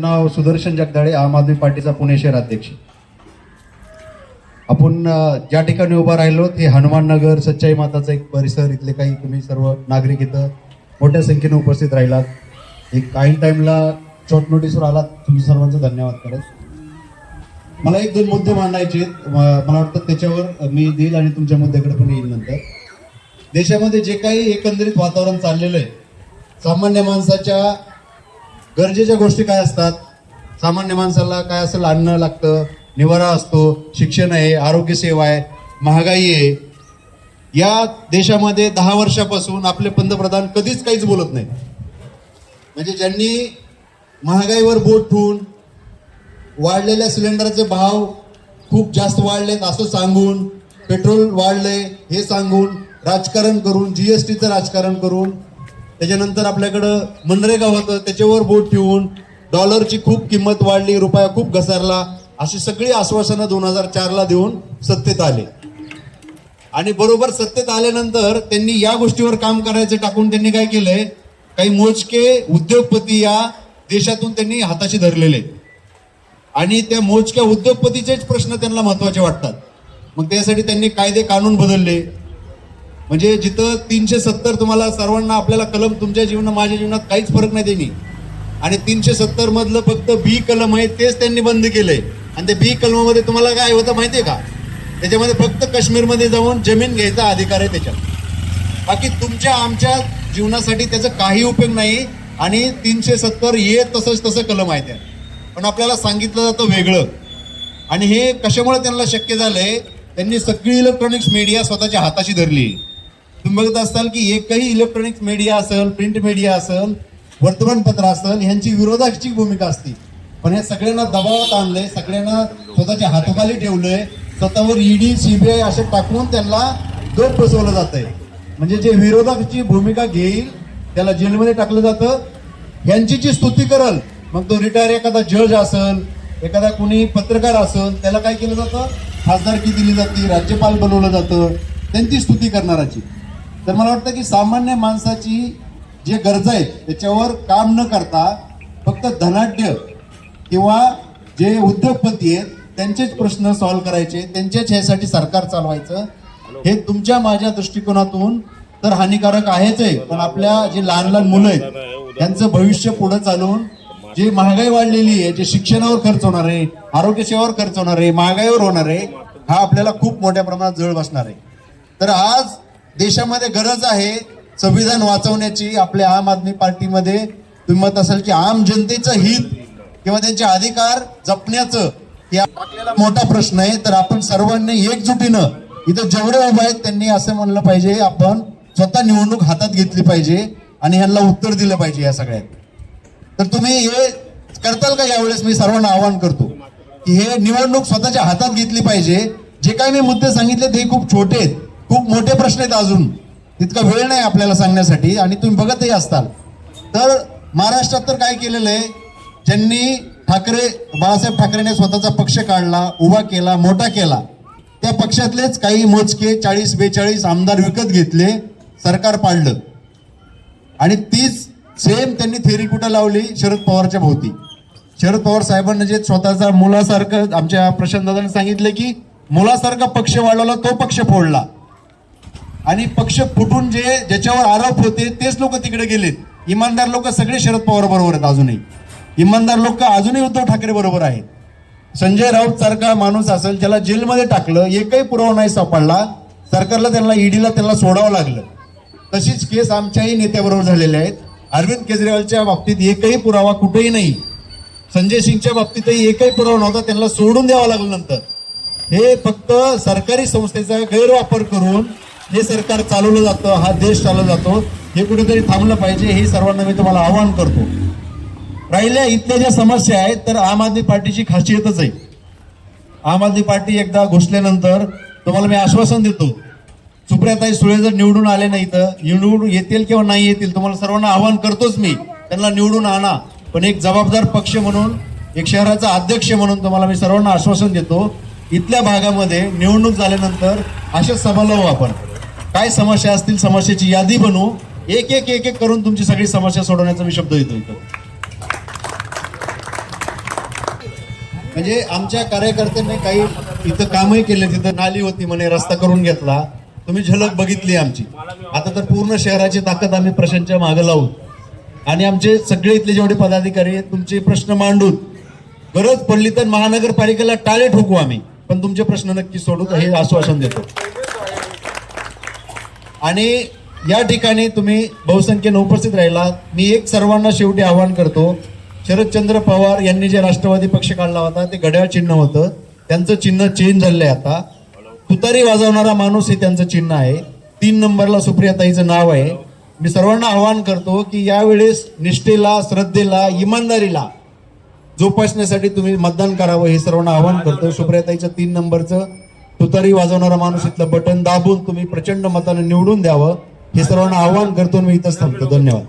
नाव सुदर्शन जगदाळे आम आदमी पार्टीचा पुणे शहर अध्यक्ष. आपण ज्या ठिकाणी उभा राहिलो ते हनुमान नगर सच्चाई माताचा एक परिसर इथले काही तुम्ही सर्व नागरिक इथं मोठ्या संख्येने उपस्थित राहिलात. एक काही टाईमला शॉर्ट नोटीसवर आलात. तुम्ही सर्वांचं धन्यवाद करत मला एक दोन मुद्दे मांडायचे मला वाटतं त्याच्यावर मी देईल आणि तुमच्या मुद्द्याकडे पण येईल नंतर. देशामध्ये जे काही एकंदरीत वातावरण चाललेलं आहे सामान्य माणसाच्या गरजेच्या गोष्टी काय असतात? सामान्य माणसाला काय असेल अन्न लागतं निवारा असतो शिक्षण आहे आरोग्य सेवा आहे महागाई आहे. या देशामध्ये दहा वर्षापासून आपले पंतप्रधान कधीच काहीच बोलत नाही म्हणजे ज्यांनी महागाईवर बोट ठेवून वाढलेल्या सिलेंडरचे भाव खूप जास्त वाढलेत असं सांगून पेट्रोल वाढले हे सांगून राजकारण करून जीएसटीचं राजकारण करून त्याच्यानंतर आपल्याकडं मनरेगा होतं त्याच्यावर बोट ठेवून डॉलरची खूप किंमत वाढली रुपया खूप घसरला अशी सगळी आश्वासनं दोन हजार चारला देऊन सत्तेत आले. आणि बरोबर सत्तेत आल्यानंतर त्यांनी या गोष्टीवर काम करायचं टाकून त्यांनी काय केलंय? काही मोजके उद्योगपती या देशातून त्यांनी हाताशी धरलेले आणि त्या मोजक्या उद्योगपतीचेच प्रश्न त्यांना महत्त्वाचे वाटतात. मग त्यासाठी त्यांनी कायदे कानून बदलले. म्हणजे जिथं तीनशे सत्तर तुम्हाला सर्वांना आपल्याला कलम तुमच्या जीवनात माझ्या जीवनात काहीच फरक नाही त्यांनी. आणि तीनशे सत्तर मधलं फक्त बी कलम आहे तेच त्यांनी बंद केलंय. आणि ते बी कलमामध्ये तुम्हाला काय होतं माहितीये का? त्याच्यामध्ये फक्त काश्मीरमध्ये जाऊन जमीन घ्यायचा अधिकार आहे त्याच्यात. बाकी तुमच्या आमच्या जीवनासाठी त्याचा काही उपयोग नाही आणि तीनशे सत्तर ये तसंच तसं कलम आहे त्या पण आपल्याला सांगितलं जातं वेगळं. आणि हे कशामुळे त्यांना शक्य झालंय? त्यांनी सगळी इलेक्ट्रॉनिक्स मीडिया स्वतःच्या हाताशी धरली. तुम्ही बघत असाल की एकही इलेक्ट्रॉनिक्स मीडिया असेल प्रिंट मीडिया असेल वर्तमानपत्र असेल ह्यांची विरोधाची भूमिका असते. पण हे सगळ्यांना दबावात आणलंय सगळ्यांना स्वतःच्या हातोखाली ठेवलंय. स्वतःवर ईडी सीबीआय असे टाकून त्यांना दोष बसवलं जात आहे म्हणजे जे विरोधाची भूमिका घेईल त्याला जेलमध्ये टाकलं जातं. यांची जी स्तुती करल मग तो रिटायर एखादा जज असेल एखादा कुणी पत्रकार असेल त्याला काय केलं जातं? खासदारकी दिली जाते राज्यपाल बनवलं जातं. त्यांची स्तुती करणाराची. तर मला वाटतं की सामान्य माणसाची जे गरजा आहेत त्याच्यावर काम न करता फक्त धनाढ्य किंवा जे उद्योगपती आहेत त्यांचेच प्रश्न सॉल्व्ह करायचे त्यांच्याच ह्यासाठी सरकार चालवायचं. हे तुमच्या माझ्या दृष्टिकोनातून तर हानिकारक आहेच आहे पण आपल्या जे लहान लहान मुलं आहेत त्यांचं भविष्य पुढे चालून जे महागाई वाढलेली आहे जे शिक्षणावर खर्च होणार आहे आरोग्य सेवावर खर्च होणार आहे महागाईवर होणार आहे हा आपल्याला खूप मोठ्या प्रमाणात जळ बसणार आहे. तर आज देशामध्ये गरज आहे संविधान वाचवण्याची आपल्या आम आदमी पार्टीमध्ये. तुम्ही मत असेल की आम जनतेचं हित किंवा त्यांचे अधिकार जपण्याचं हे आपल्याला मोठा प्रश्न आहे. तर आपण सर्वांनी एकजुटीनं इथं जेवढे उभे आहेत त्यांनी असं म्हणलं पाहिजे आपण स्वतः निवडणूक हातात घेतली पाहिजे आणि ह्यांना उत्तर दिलं पाहिजे या सगळ्यात. तर तुम्ही हे करताल का यावेळेस? मी सर्वांना आवाहन करतो की हे निवडणूक स्वतःच्या हातात घेतली पाहिजे. जे काही मी मुद्दे सांगितले ते खूप छोटे आहेत. खूप मोठे प्रश्न आहेत अजून. तितका वेळ नाही आपल्याला सांगण्यासाठी आणि तुम्ही बघतही असताल. तर महाराष्ट्रात तर काय केलेलं आहे? ज्यांनी ठाकरे बाळासाहेब ठाकरेने स्वतःचा पक्ष काढला उभा केला मोठा केला त्या पक्षातलेच काही मोजके चाळीस बेचाळीस आमदार विकत घेतले सरकार पाडलं. आणि तीच सेम त्यांनी थेरी कुठं लावली? शरद पवारच्या भोवती. शरद पवार साहेबांना जे स्वतःचा मुलासारखं आमच्या प्रशांत दादाने सांगितलं की मुलासारखा पक्ष वाढवला तो पक्ष फोडला. आणि पक्ष फुटून जे ज्याच्यावर आरोप होते तेच लोक तिकडे गेलेत. इमानदार लोक सगळे शरद पवार बरोबर आहेत अजूनही. इमानदार लोक अजूनही उद्धव ठाकरे बरोबर आहेत. संजय राऊत सारखा माणूस असेल ज्याला जेलमध्ये टाकलं एकही पुरावा नाही सापडला सरकारला त्यांना ईडीला त्यांना सोडावं लागलं. तशीच केस आमच्याही नेत्याबरोबर झालेले आहेत. अरविंद केजरीवालच्या बाबतीत एकही पुरावा कुठेही नाही. संजय सिंगच्या बाबतीतही एकही पुरावा नव्हता त्यांना सोडून द्यावा लागलं नंतर. हे फक्त सरकारी संस्थेचा गैरवापर करून हे सरकार चालवलं जातं हा देश चालवला जातो हे कुठेतरी थांबलं पाहिजे हे सर्वांना मी तुम्हाला आवाहन करतो. राहिल्या इथल्या ज्या समस्या आहेत तर आम आदमी पार्टीची खासियतच आहे. आम आदमी पार्टी एकदा घुसल्यानंतर तुम्हाला मी आश्वासन देतो सुप्रियाताई सुळे जर निवडून आले नाही तर निवडून येतील किंवा नाही येतील तुम्हाला सर्वांना आवाहन करतोच मी. त्यांना निवडून आणा. पण एक जबाबदार पक्ष म्हणून एक शहराचा अध्यक्ष म्हणून तुम्हाला मी सर्वांना आश्वासन देतो इथल्या भागामध्ये निवडणूक झाल्यानंतर अशाच सभा लावू आपण काय समस्या असतील समस्याची यादी बनवू. एक एक एक एक करून तुमची सगळी समस्या सोडवण्याचा मी शब्द देतो इथं. म्हणजे आमच्या कार्यकर्त्यांनी काही इथं कामही केले तिथं नाली होती म्हणे रस्ता करून घेतला. तुम्ही झलक बघितली आमची. आता तर पूर्ण शहराची ताकद आम्ही प्रशांतच्या मागे लावू. आणि आमचे सगळे इथले जेवढे पदाधिकारी आहेत तुमचे प्रश्न मांडून. गरज पडली तर महानगरपालिकेला टाळे ठोकू आम्ही. पण तुमचे प्रश्न नक्की सोडू हे आश्वासन देतो. आणि या ठिकाणी तुम्ही बहुसंख्येनं उपस्थित राहिला. मी एक सर्वांना शेवटी आवाहन करतो शरदचंद्र पवार यांनी जे राष्ट्रवादी पक्ष काढला होता ते घड्याळ चिन्ह होतं. त्यांचं चिन्ह चेंज झालंय आता. तुतारी वाजवणारा माणूस हे त्यांचं चिन्ह आहे. तीन नंबरला सुप्रियाताईचं नाव आहे. मी सर्वांना आवाहन करतो की यावेळेस निष्ठेला श्रद्धेला इमानदारीला जोपासण्यासाठी तुम्ही मतदान करावं हे सर्वांना आवाहन करतो. सुप्रियाताईचं तीन नंबरचं तुतारी वाजवणारा माणूस इथलं बटन दाबून तुम्ही प्रचंड मताने निवडून द्यावं हे सर्वांना आवाहन करतो मी इथंच थांबतो. धन्यवाद.